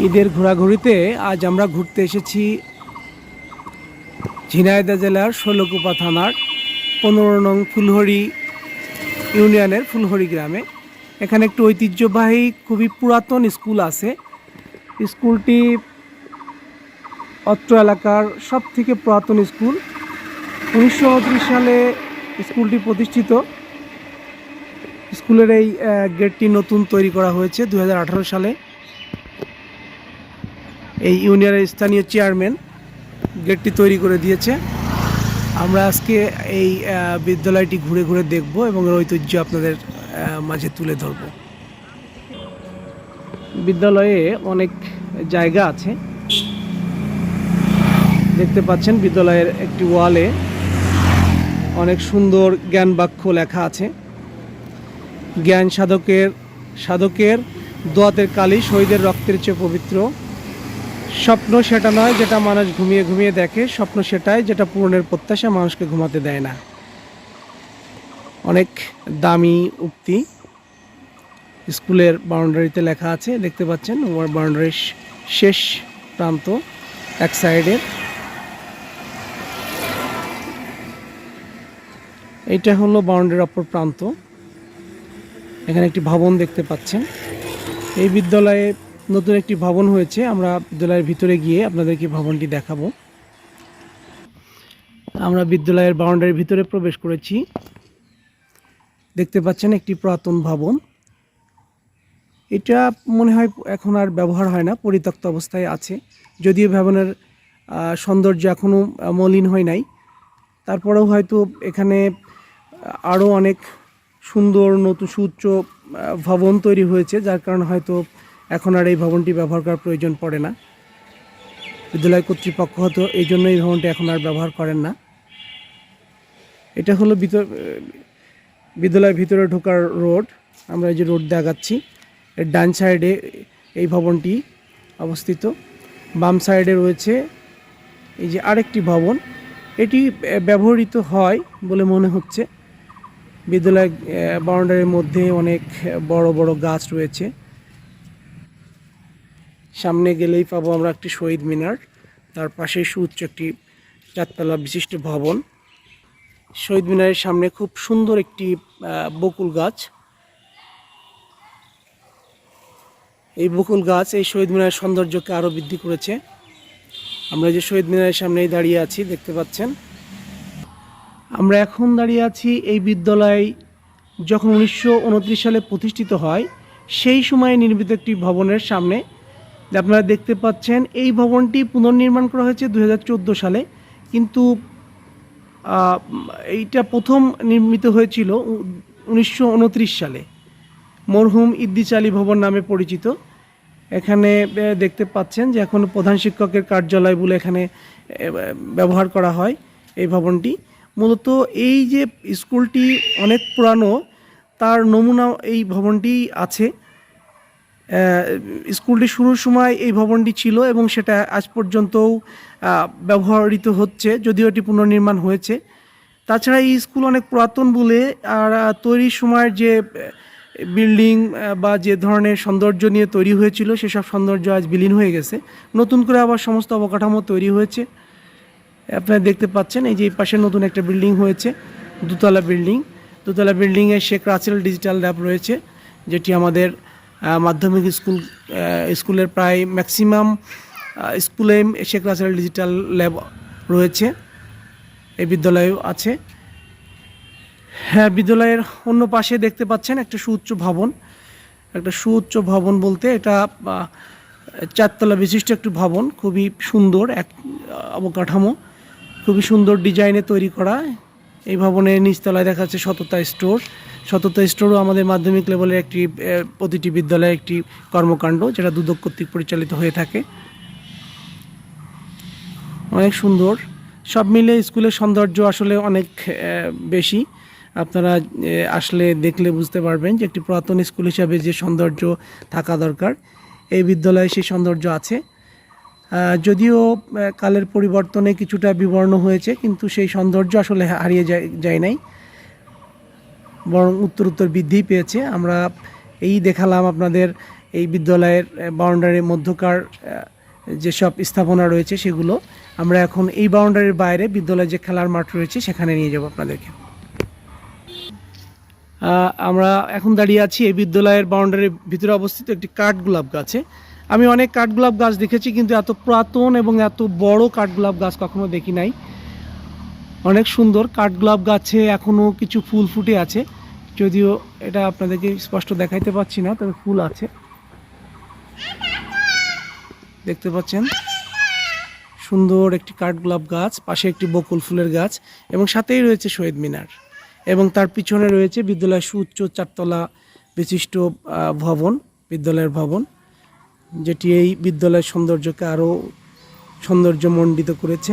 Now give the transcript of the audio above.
ঈদের ঘোরাঘুরিতে আজ আমরা ঘুরতে এসেছি ঝিনাইদহ জেলার শৈলকুপা থানার পনেরো নং ফুলহরি ইউনিয়নের ফুলহরি গ্রামে। এখানে একটি ঐতিহ্যবাহী, খুবই পুরাতন স্কুল আছে। স্কুলটি অত্র এলাকার সব থেকে পুরাতন স্কুল। উনিশশো সালে স্কুলটি প্রতিষ্ঠিত। স্কুলের এই গেটটি নতুন তৈরি করা হয়েছে দু হাজার আঠারো সালে। এই ইউনিয়নের স্থানীয় চেয়ারম্যান গেটটি তৈরি করে দিয়েছে। আমরা আজকে এই বিদ্যালয়টি ঘুরে ঘুরে দেখব এবং এর ঐতিহ্য আপনাদের মাঝে তুলে ধরব। বিদ্যালয়ে অনেক জায়গা আছে। দেখতে পাচ্ছেন বিদ্যালয়ের একটি ওয়ালে অনেক সুন্দর জ্ঞান বাক্য লেখা আছে। জ্ঞান সাধকের সাধকের দোয়াতের কালি শহীদের রক্তের চেয়ে পবিত্র। স্বপ্ন সেটা নয় যেটা মানুষ ঘুমিয়ে ঘুমিয়ে দেখে, স্বপ্ন সেটাই যেটা পূরণের প্রত্যাশা মানুষকে ঘুমাতে দেয় না। অনেক দামি উক্তি স্কুলের বাউন্ডারিতে লেখা আছে, দেখতে পাচ্ছেন ওয়ার বাউন্ডারির শেষ প্রান্ত এক সাইডের এটা হলো বাউন্ডারির অপর প্রান্ত। এখানে একটি ভবন দেখতে পাচ্ছেন। এই বিদ্যালয়ে নতুন একটি ভবন হয়েছে, আমরা বিদ্যালয়ের ভিতরে গিয়ে আপনাদেরকে ভবনটি দেখাবো। আমরা বিদ্যালয়ের বাউন্ডারির ভিতরে প্রবেশ করেছি। দেখতে পাচ্ছেন একটি পুরাতন ভবন। এটা মনে হয় এখন আর ব্যবহার হয় না, পরিত্যক্ত অবস্থায় আছে। যদিও ভবনের সৌন্দর্য এখনও মলিন হয় নাই। তারপরেও হয়তো এখানে আরও অনেক সুন্দর, নতুন, সুউচ্চ ভবন তৈরি হয়েছে, যার কারণে হয়তো এখন আর এই ভবনটি ব্যবহার করার প্রয়োজন পড়ে না। বিদ্যালয় কর্তৃপক্ষ হয়তো এই জন্য এই ভবনটি এখন আর ব্যবহার করেন না। এটা হলো ভিতর, বিদ্যালয়ের ভিতরে ঢোকার রোড। আমরা এই যে রোড দেখাচ্ছি, এর ডান সাইডে এই ভবনটি অবস্থিত। বাম সাইডে রয়েছে এই যে আরেকটি ভবন। এটি ব্যবহৃত হয় বলে মনে হচ্ছে। বিদ্যালয় বাউন্ডারির মধ্যে অনেক বড় বড় গাছ রয়েছে। সামনে গেলেই পাবো আমরা একটি শহীদ মিনার। তার পাশে সুউচ্চ একটি চারতলা বিশিষ্ট ভবন। শহীদ মিনারের সামনে খুব সুন্দর একটি বকুল গাছ। এই বকুল গাছ এই শহীদ মিনারের সৌন্দর্যকে আরও বৃদ্ধি করেছে। আমরা যে শহীদ মিনারের সামনেই দাঁড়িয়ে আছি, দেখতে পাচ্ছেন। আমরা এখন দাঁড়িয়ে আছি এই বিদ্যালয় যখন উনিশশো উনত্রিশ সালে প্রতিষ্ঠিত হয়, সেই সময়ে নির্মিত একটি ভবনের সামনে। যে আপনারা দেখতে পাচ্ছেন, এই ভবনটি পুনর্নির্মাণ করা হয়েছে দু হাজার চোদ্দ সালে। কিন্তু এইটা প্রথম নির্মিত হয়েছিল উনিশশো উনত্রিশ সালে। মরহুম ইদ্দিস আলী ভবন নামে পরিচিত। এখানে দেখতে পাচ্ছেন যে এখন প্রধান শিক্ষকের কার্যালয় বলে এখানে ব্যবহার করা হয় এই ভবনটি। মূলত এই যে স্কুলটি অনেক পুরানো, তার নমুনা এই ভবনটি আছে। স্কুলটি শুরুর সময় এই ভবনটি ছিল এবং সেটা আজ পর্যন্তও ব্যবহৃত হচ্ছে, যদিও এটি পুনর্নির্মাণ হয়েছে। তাছাড়া এই স্কুল অনেক পুরাতন বলে, আর তৈরির সময়ের যে বিল্ডিং বা যে ধরনের সৌন্দর্য নিয়ে তৈরি হয়েছিল, সেসব সৌন্দর্য আজ বিলীন হয়ে গেছে। নতুন করে আবার সমস্ত অবকাঠামো তৈরি হয়েছে। আপনারা দেখতে পাচ্ছেন, এই যে এই পাশে নতুন একটা বিল্ডিং হয়েছে, দুতলা বিল্ডিং। দুতলা বিল্ডিংয়ে শেখ রাসেল ডিজিটাল ল্যাব রয়েছে, যেটি আমাদের মাধ্যমিক স্কুল স্কুলের প্রায় ম্যাক্সিমাম স্কুলে শেখ রাসেল ডিজিটাল ল্যাব রয়েছে। এই বিদ্যালয়েও আছে। হ্যাঁ বিদ্যালয়ের অন্য পাশে দেখতে পাচ্ছেন একটা সুউচ্চ ভবন। একটা সুউচ্চ ভবন বলতে এটা চারতলা বিশিষ্ট একটি ভবন। খুবই সুন্দর, এক, অবকাঠামো। খুবই সুন্দর ডিজাইনে তৈরি করা। এই ভবনের নিচতলায় দেখা যাচ্ছে সততা স্টোর। সততা স্টোরও আমাদের মাধ্যমিক লেভেলের একটি প্রতিটি বিদ্যালয়ের একটি কর্মকাণ্ড, যেটা দুদক কর্তৃক পরিচালিত হয়ে থাকে। অনেক সুন্দর। সব মিলে স্কুলের সৌন্দর্য আসলে অনেক বেশি। আপনারা আসলে দেখলে বুঝতে পারবেন যে একটি পুরাতন স্কুল হিসাবে যে সৌন্দর্য থাকা দরকার, এই বিদ্যালয়ে সেই সৌন্দর্য আছে। যদিও কালের পরিবর্তনে কিছুটা বিবর্ণ হয়েছে, কিন্তু সেই সৌন্দর্য আসলে হারিয়ে যায় যায় নাই। বরং উত্তর উত্তর বৃদ্ধি পেয়েছে। আমরা এই দেখালাম আপনাদের এই বিদ্যালয়ের বাউন্ডারির মধ্যকার যেসব স্থাপনা রয়েছে সেগুলো। আমরা এখন এই বাউন্ডারির বাইরে বিদ্যালয়ে যে খেলার মাঠ রয়েছে সেখানে নিয়ে যাব আপনাদেরকে। আমরা এখন দাঁড়িয়ে আছি এই বিদ্যালয়ের বাউন্ডারির ভিতরে অবস্থিত একটি কাঠগোলাপ গাছে। আমি অনেক কাঠগোলাপ গাছ দেখেছি, কিন্তু এত পুরাতন এবং এত বড় কাঠগোলাপ গাছ কখনো দেখি নাই। অনেক সুন্দর কাঠগোলাপ গাছে এখনও কিছু ফুল ফুটে আছে। যদিও এটা আপনাদেরকে স্পষ্ট দেখাইতে পাচ্ছি না, তবে ফুল আছে। দেখতে পাচ্ছেন? সুন্দর একটি কাঠগোলাপ গাছ, পাশে একটি বকুল ফুলের গাছ, এবং সাথেই রয়েছে শহীদ মিনার। এবং তার পিছনে রয়েছে বিদ্যালয়ের সুউচ্চ চারতলা বিশিষ্ট ভবন, বিদ্যালয়ের ভবন। যেটি এই বিদ্যালয়ের সৌন্দর্যকে আরও সৌন্দর্যমণ্ডিত করেছে।